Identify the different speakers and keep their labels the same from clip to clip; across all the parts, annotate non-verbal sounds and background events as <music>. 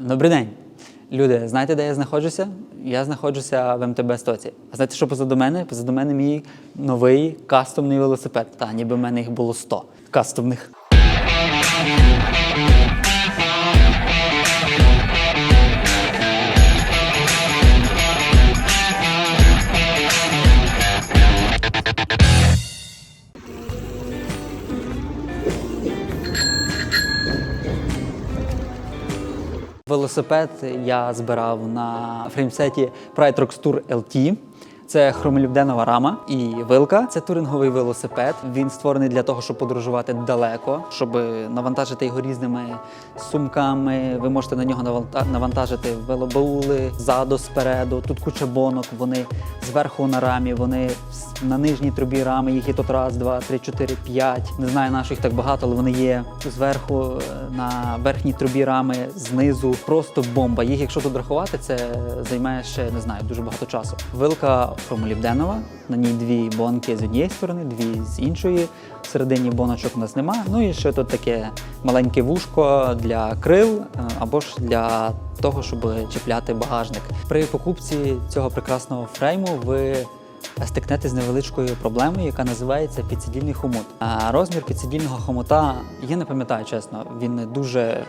Speaker 1: Добрий день. Люди, знаєте, де я знаходжуся? Я знаходжуся в МТБ Стоці. А знаєте, що позаду мене? Позаду мене мій новий кастомний велосипед. Та ніби в мене їх було 100 кастомних. Велосипед я збирав на фреймсеті Pride Rocks Tour LT. Це хромолюбденова рама і вилка. Це туринговий велосипед. Він створений для того, щоб подорожувати далеко, щоб навантажити його різними сумками. Ви можете на нього наванта- навантажити велобаули ззаду, спереду. Тут куча бонок. Вони зверху на рамі, вони на нижній трубі рами. Їх є тут раз, два, три, чотири, п'ять. Не знаю, на що їх так багато, але вони є зверху е, на верхній трубі рами, знизу. Просто бомба. Їх, якщо тут рахувати, це займає ще не знаю дуже багато часу. Вилка хромолібденова, на ній дві бонки з однієї сторони, дві з іншої. Всередині боночок у нас немає. Ну і ще тут таке маленьке вушко для крил е, або ж для того, щоб чіпляти багажник. При покупці цього прекрасного фрейму ви стикнете з невеличкою проблемою, яка називається підсидільний хомут. А розмір підсидільного хомута, я не пам'ятаю чесно, він дуже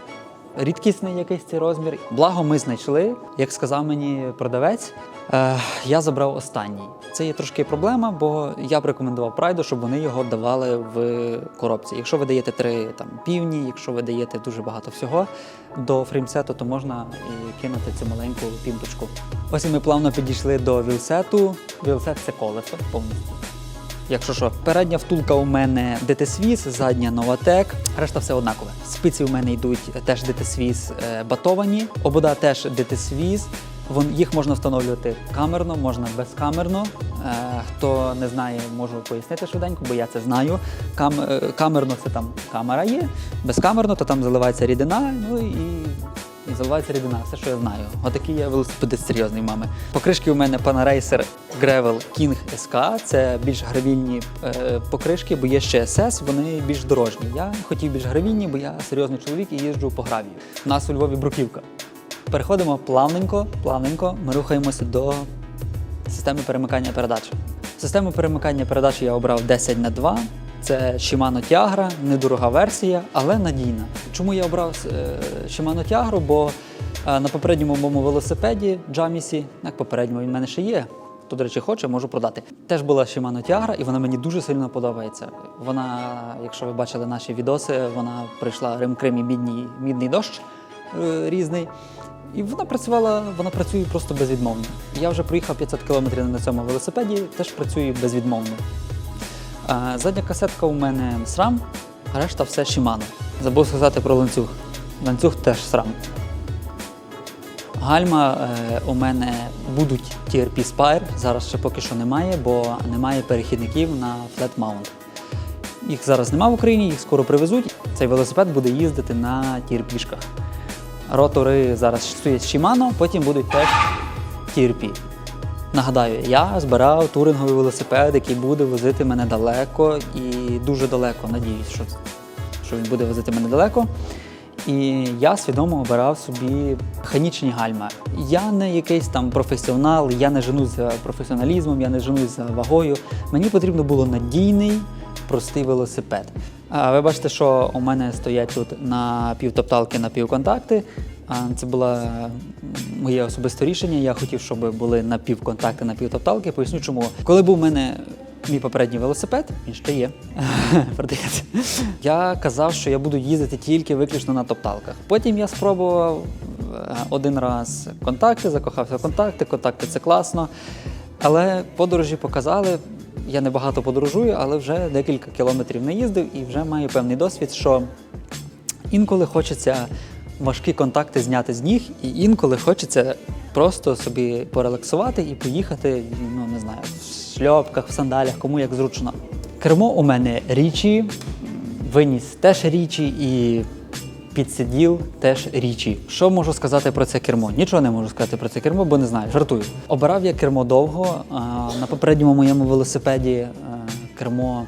Speaker 1: рідкісний якийсь цей розмір. Благо ми знайшли, як сказав мені продавець, е, я забрав останній. Це є трошки проблема, бо я б рекомендував прайду, щоб вони його давали в коробці. Якщо ви даєте три там півні, якщо ви даєте дуже багато всього до фреймсету, то можна і кинути цю маленьку пімпочку. Ось і ми плавно підійшли до вілсету. Вілсет це колесо повністю. Якщо що, передня втулка у мене DT Swiss, задня Novatec, решта все однакове. Спиці у мене йдуть теж DT Swiss е, батовані, обода теж DT Swiss. Їх можна встановлювати камерно, можна безкамерно. Е, хто не знає, можу пояснити швиденько, бо я це знаю. Кам, е, камерно це там камера є, безкамерно, то там заливається рідина, ну і і рідина, все, що я знаю. Отакий я велосипедист серйозний мами. Покришки у мене Panaracer Gravel King SK. Це більш гравільні е, покришки, бо є ще SS, вони більш дорожні. Я хотів більш гравільні, бо я серйозний чоловік і їжджу по гравію. У нас у Львові бруківка. Переходимо плавненько, плавненько. Ми рухаємося до системи перемикання передач. Систему перемикання передач я обрав 10 на 2. Це Shimano Tiagra, недорога версія, але надійна. Чому я обрав е, Shimano Tiagra? Бо е, на попередньому моєму велосипеді Джамісі, як попередньому він в мене ще є. Хто, до речі, хоче, можу продати. Теж була Shimano Tiagra, і вона мені дуже сильно подобається. Вона, якщо ви бачили наші відоси, вона прийшла Рим Крим мідний, мідний дощ е, різний. І вона працювала, вона працює просто безвідмовно. Я вже проїхав 500 км на цьому велосипеді, теж працює безвідмовно. Задня касетка у мене SRAM, а решта все Shimano. Забув сказати про ланцюг. Ланцюг теж SRAM. Гальма е, у мене будуть TRP Spire, зараз ще поки що немає, бо немає перехідників на flat mount. Їх зараз немає в Україні, їх скоро привезуть. Цей велосипед буде їздити на TRP-шках. Ротори зараз стоять Shimano, потім будуть теж TRP. Нагадаю, я збирав туринговий велосипед, який буде возити мене далеко і дуже далеко. Надіюсь, що, що він буде возити мене далеко. І я свідомо обирав собі механічні гальма. Я не якийсь там професіонал, я не женусь за професіоналізмом, я не женусь за вагою. Мені потрібно було надійний, простий велосипед. А ви бачите, що у мене стоять тут на півтопталки на півконтакти. Це було моє особисте рішення. Я хотів, щоб були на півконтакти, на півтопталки. Поясню чому. Коли був у мене мій попередній велосипед, він ще є. <laughs> продається. Я казав, що я буду їздити тільки виключно на топталках. Потім я спробував е, один раз контакти, закохався в контакти, контакти це класно. Але подорожі показали, я не багато подорожую, але вже декілька кілометрів не їздив і вже маю певний досвід, що інколи хочеться важкі контакти зняти з ніг, і інколи хочеться просто собі порелаксувати і поїхати, ну не знаю, в шльопках, в сандалях, кому як зручно. Кермо у мене річі, виніс теж річі і підсиділ теж річі. Що можу сказати про це кермо? Нічого не можу сказати про це кермо, бо не знаю, жартую. Обирав я кермо довго. На попередньому моєму велосипеді е, кермо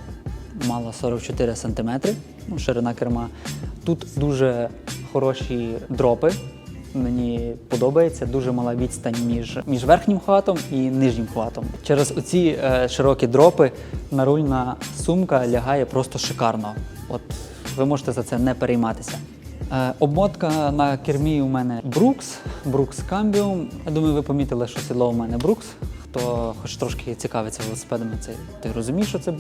Speaker 1: мало 44 см, ну, ширина керма. Тут дуже хороші дропи. Мені подобається дуже мала відстань між, між верхнім хватом і нижнім хватом. Через оці е, широкі дропи нарульна сумка лягає просто шикарно. От ви можете за це не перейматися. Е, обмотка на кермі у мене Brooks, Brooks Cambium. Я думаю, ви помітили, що сідло у мене Brooks. Хто хоч трошки цікавиться велосипедами, це ти розумієш, що це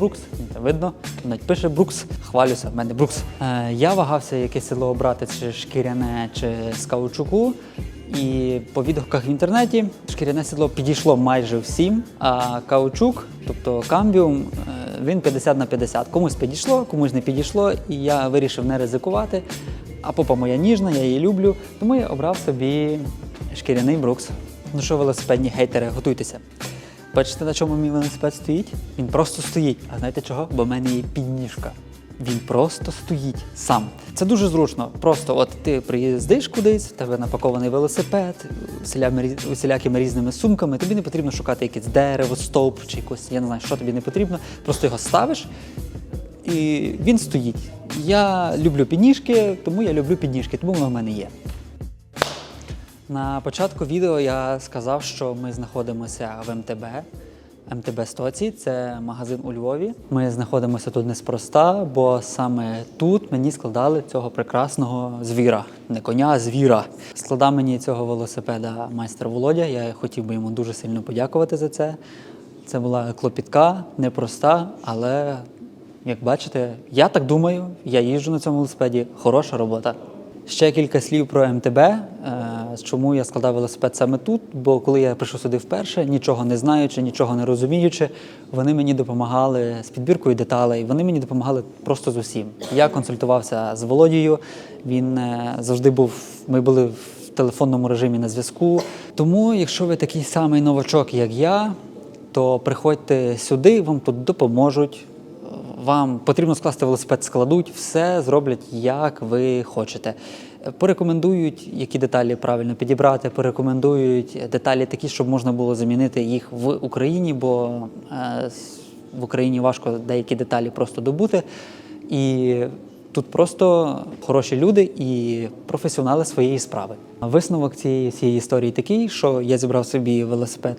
Speaker 1: це видно. Навіть пише Brooks, хвалюся, в мене Brooks. Е, я вагався, яке сідло обрати, чи шкіряне, чи з каучуку. І по відгуках в інтернеті шкіряне сідло підійшло майже всім, а каучук, тобто камбіум, е, він 50 на 50. Комусь підійшло, комусь не підійшло, і я вирішив не ризикувати. А попа моя ніжна, я її люблю, тому я обрав собі шкіряний брукс. Ну що, велосипедні гейтери, готуйтеся. Бачите, на чому мій велосипед стоїть? Він просто стоїть. А знаєте чого? Бо в мене є підніжка. Він просто стоїть сам. Це дуже зручно. Просто от ти приїздиш кудись, в тебе напакований велосипед, усілякими різними сумками. Тобі не потрібно шукати якесь дерево, стовп чи якось, я не знаю, що тобі не потрібно. Просто його ставиш і він стоїть. Я люблю підніжки, тому я люблю підніжки, тому воно в мене є. На початку відео я сказав, що ми знаходимося в МТБ. МТБ Стоці це магазин у Львові. Ми знаходимося тут неспроста, бо саме тут мені складали цього прекрасного звіра, не коня, а звіра. Складав мені цього велосипеда майстер Володя. Я хотів би йому дуже сильно подякувати за це. Це була клопітка, непроста, але як бачите, я так думаю, я їжджу на цьому велосипеді. Хороша робота. Ще кілька слів про МТБ. Чому я складав велосипед саме тут? Бо коли я прийшов сюди вперше, нічого не знаючи, нічого не розуміючи, вони мені допомагали з підбіркою деталей, вони мені допомагали просто з усім. Я консультувався з Володією. Він е, завжди був. Ми були в телефонному режимі на зв'язку. Тому, якщо ви такий самий новачок, як я, то приходьте сюди, вам тут допоможуть. Вам потрібно скласти велосипед, складуть, все зроблять, як ви хочете. Порекомендують, які деталі правильно підібрати, порекомендують деталі такі, щоб можна було замінити їх в Україні, бо е, в Україні важко деякі деталі просто добути. І тут просто хороші люди і професіонали своєї справи. Висновок цієї всієї історії такий, що я зібрав собі велосипед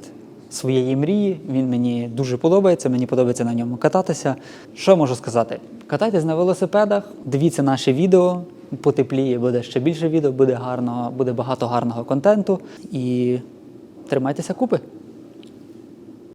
Speaker 1: своєї мрії. Він мені дуже подобається. Мені подобається на ньому кататися. Що можу сказати? Катайтесь на велосипедах, дивіться наші відео. Потепліє, буде ще більше відео, буде гарно, буде багато гарного контенту і тримайтеся купи.